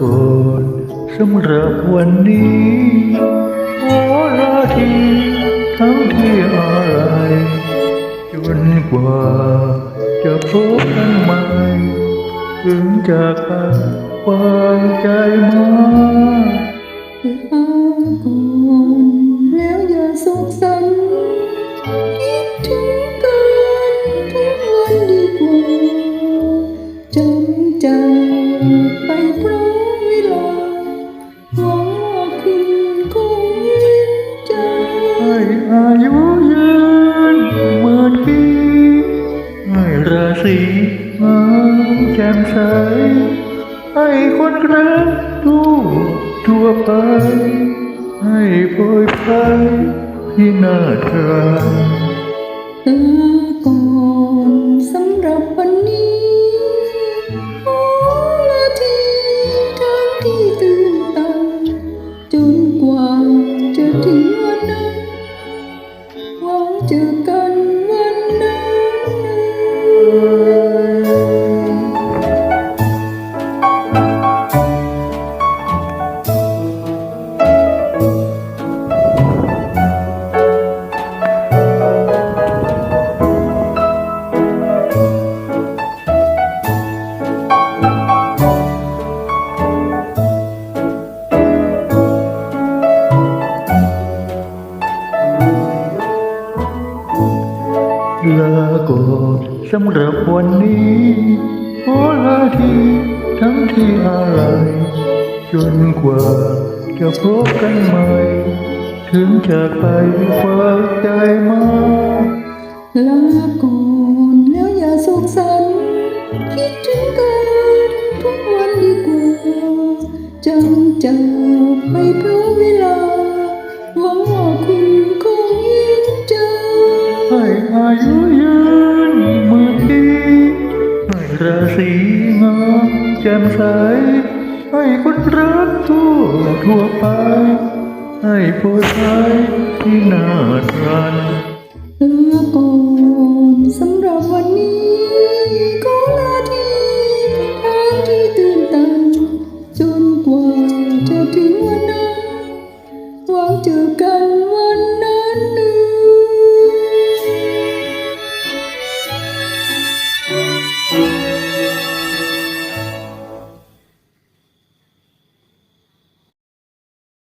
กนสำหรับวันนี้ขอลาทีทั้งที่อะไรจนกว่าจะพบกันใหม่ถึงจะขาดความใจมาแต่างนแล้วอย่าสงสัยคิดถึงกันทุกวันดีกว่จำใจไปพร้อ สีงามแจ่มใสให้คนรักทั่วทั่วไป ให้โปรยภัยที่น่าทรานลาก่อ ลาก่อนสำหรับวันนี้ขอลาทีทั้งที่อะไรจนกว่าจะพบกันใหม่ ถึงจากไปฝากใจมาลาก่อนแล้วอย่าสุขสันคิดถึงกันทุกวันดีกว่าจำจ ราศีงามแจ่มใส ให้คนรักทั่วทั่วไป ให้ผู้ชายที่น่ารักเพื่อก่อนสำหรับวันนี้